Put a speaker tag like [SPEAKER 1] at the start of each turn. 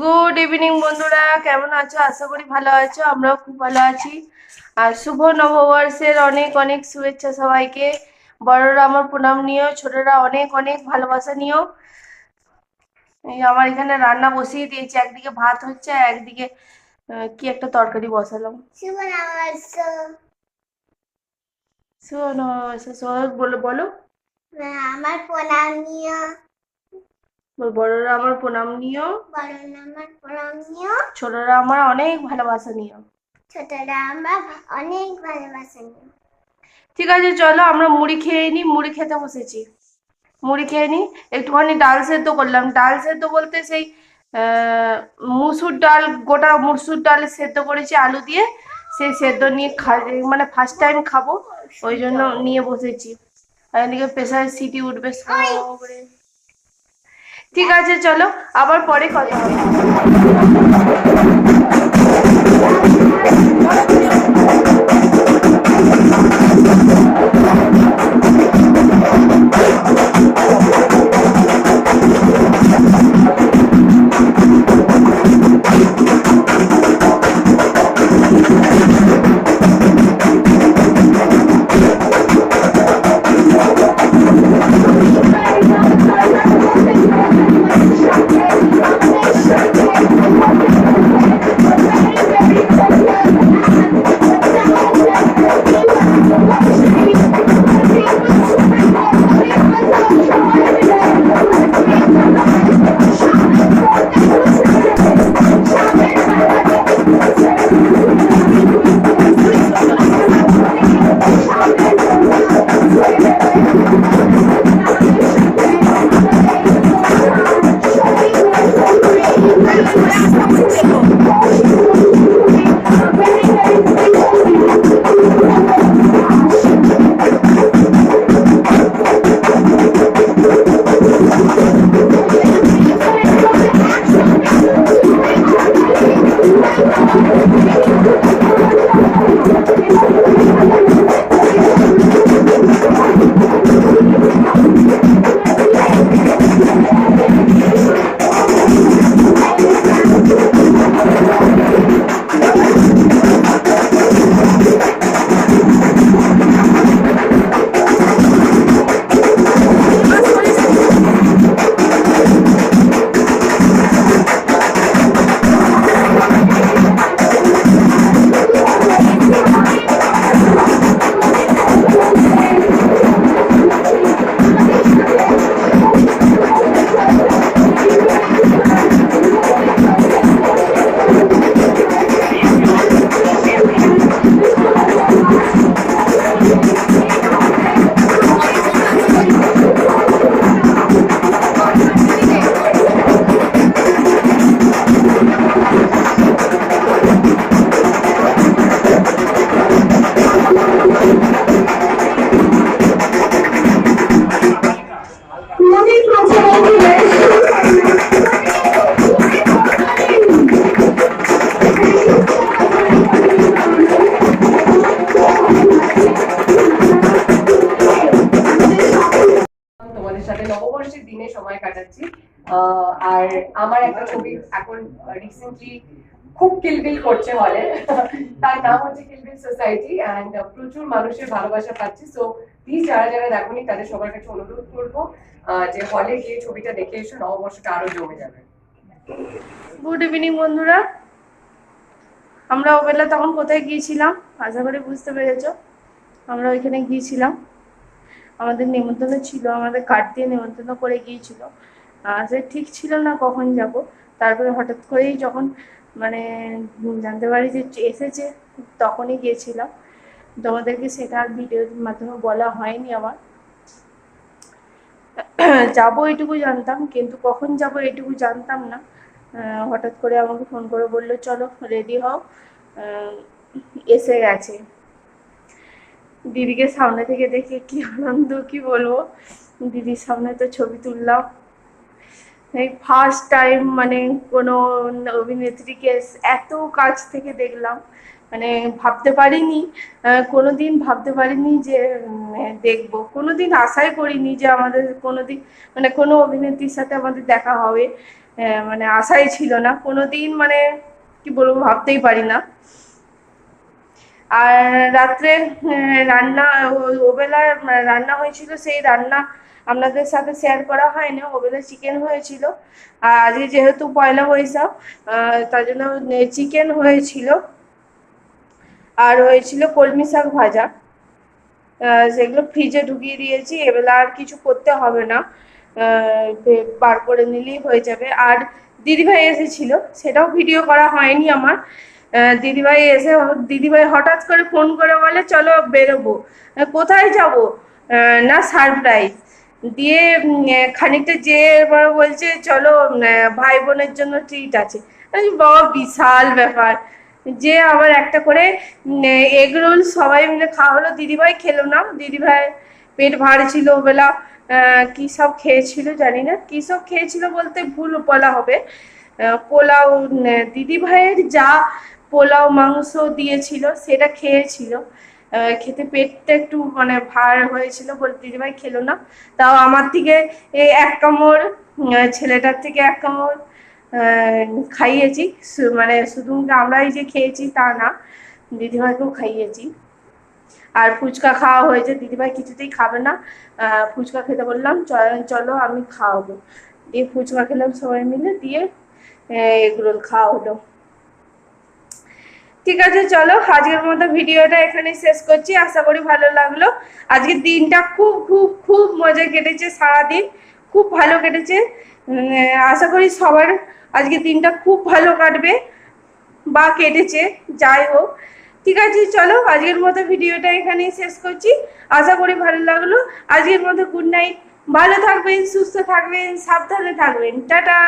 [SPEAKER 1] Good evening বন্ধুরা। কেমন আছো? আশা করি ভালো আছো। আমরাও খুব ভালো আছি। আর শুভ নববর্ষের অনেক অনেক শুভেচ্ছা সবাইকে। বড়রা আমার প্রণাম নিও ছোটরা অনেক অনেক ভালোবাসা নিও। এই আমার এখানে রান্না বসিয়ে দিয়েছি। একদিকে ভাত হচ্ছে একদিকে কি একটা তরকারি বসালাম।
[SPEAKER 2] শুভ নববর্ষ।
[SPEAKER 1] শুভ নববর্ষ। বলো বলো।
[SPEAKER 2] আমার প্রণাম নিও।
[SPEAKER 1] বড়রা আমার প্রণাম নিও।
[SPEAKER 2] বড় আমার প্রণাম নিও।
[SPEAKER 1] ছোটরা আমার অনেক ভালোবাসা নিও।
[SPEAKER 2] ছোটরা আমার অনেক ভালোবাসা নিও।
[SPEAKER 1] ঠিক আছে চলো আমরা মুড়ি খেয়ে নিই মুড়ি খেতে বসেছি। মুড়ি খেয়ে নিই একটুখানি ডাল সেদ্ধ করলাম। ডাল সেদ্ধ বলতে সেই মুসুর ডাল গোটা মুসুর ডাল সেদ্ধ করেছি আলু দিয়ে। সেই সেদ্ধ নিয়ে খা মানে ফার্স্ট টাইম খাব ওই জন্য নিয়ে বসেছি। আর এদিকে প্রেসার সিটি উঠবে। ঠিক আছে চলো আবার পরে কথা হবে।
[SPEAKER 3] por essa música. আহ, আর আমার একটা ছবি এখন রিসেন্টলি খুব কিলবিল করছে হলে। তার নাম হচ্ছে কিলবিল সোসাইটি অ্যান্ড প্রচুর মানুষের ভালোবাসা পাচ্ছি। সো প্লিজ যারা যারা দেখোনি তাদের সবার কাছে অনুরোধ করব যে হলে গিয়ে ছবিটা দেখে এসো নববর্ষটা আরও জমে যাবে।
[SPEAKER 1] গুড ইভিনিং বন্ধুরা। আমরা ওবেলা তখন কোথায় গিয়েছিলাম? আশা করি বুঝতে পেরেছ। আমরা ওইখানে গিয়েছিলাম। আমাদের নেমন্তন্ন ছিল আমাদের কার্ড দিয়ে নেমন্তন্ন করে গিয়েছিল। সে ঠিক ছিল না কখন যাব। তারপরে হঠাৎ করেই যখন মানে জানতে পারি যে এসেছে, তখনই গিয়েছিলাম। তোমাদেরকে সেটা আর ভিডিওর মাধ্যমে বলা হয়নি আমার। যাব এটুকু জানতাম, কিন্তু কখন যাব এটুকু জানতাম না। হঠাৎ করে আমাকে ফোন করে বলল, চলো রেডি হও। এসে গেছে। দিদিকে সামনে থেকে দেখে কি আনন্দ, কি বলব? দিদির সামনে তো ছবি তুললাম। ফার্স্ট টাইম মানে কোনো অভিনেত্রীকে এত কাছ থেকে দেখলাম মানে ভাবতে পারিনি কোনোদিন ভাবতে পারিনি যে দেখব। কোনোদিন আশাই করিনি যে আমাদের কোনোদিন মানে কোনো অভিনেত্রীর সাথে আমাদের দেখা হবে মানে আশাই ছিল না। কোনোদিন মানে কি বলব ভাবতেই পারি না। আর রাত্রে রান্না ওবেলা রান্না হয়েছিল, সেই রান্না আপনাদের সাথে শেয়ার করা হয়নি ওবেলা চিকেন হয়েছিল। আর আজকে যেহেতু পয়লা বৈশাখ তার জন্য চিকেন হয়েছিল। আর হয়েছিল কলমি শাক ভাজা। সেগুলো ফ্রিজে ঢুকিয়ে দিয়েছি, এবেলা আর কিছু করতে হবে না। বার করে নিলেই হয়ে যাবে। আর দিদিভাই এসেছিল, সেটাও ভিডিও করা হয়নি আমার। দিদিভাই এসে দিদিভাই হঠাৎ করে ফোন করে বলে চলো বেরোবো। কোথায় যাব? না সারপ্রাইজ। দিয়ে খানিকটা যে বলছে চলো ভাই বোনের জন্য ট্রিট আছে। বাবা বিশাল ব্যাপার। যে আবার একটা করে এগ রোল সবাই মিলে খাওয়া হলো। দিদিভাই খেলো না। দিদিভাই পেট ভার ছিল আহ, কি সব খেয়েছিল জানি না। কি সব খেয়েছিল বলতে ভুল বলা হবে। পোলাও দিদি ভাইয়ের যা পোলাও মাংস দিয়েছিল, সেটা খেয়েছিল। খেতে পেটটা একটু মানে ভার হয়েছিল বলে দিদিভাই খেলো না। তাও আমার থেকে এক কামড় ছেলেটার থেকে এক কামড় খাইয়েছি। মানে শুধু আমরাই যে খেয়েছি তা না, দিদিভাইকেও খাইয়েছি। আর ফুচকা খাওয়া হয়েছে, দিদিভাই কিছুতেই খাবে না। ফুচকা খেতে বললাম চলো আমি খাওয়াবো। দিয়ে ফুচকা খেলাম সবাই মিলে, দিয়ে এগুলো খাওয়া হলো। ঠিক আছে, চলো আজকের মতো ভিডিওটা এখানে শেষ করছি। আশা করি ভালো লাগল। আজকের দিনটা খুব খুব খুব মজা কেটেছে সারাদিন। খুব ভালো কেটেছে। আশা করি সবার আজকের দিনটা খুব ভালো কাটবে বা কেটেছে, যাই হোক। ঠিক আছে, চলো আজকের মতো ভিডিওটা এখানেই শেষ করছি। আশা করি ভালো লাগল। আজকের মতো গুড নাইট ভালো থাকবেন, সুস্থ থাকবেন, সাবধানে থাকবেন। টাটা!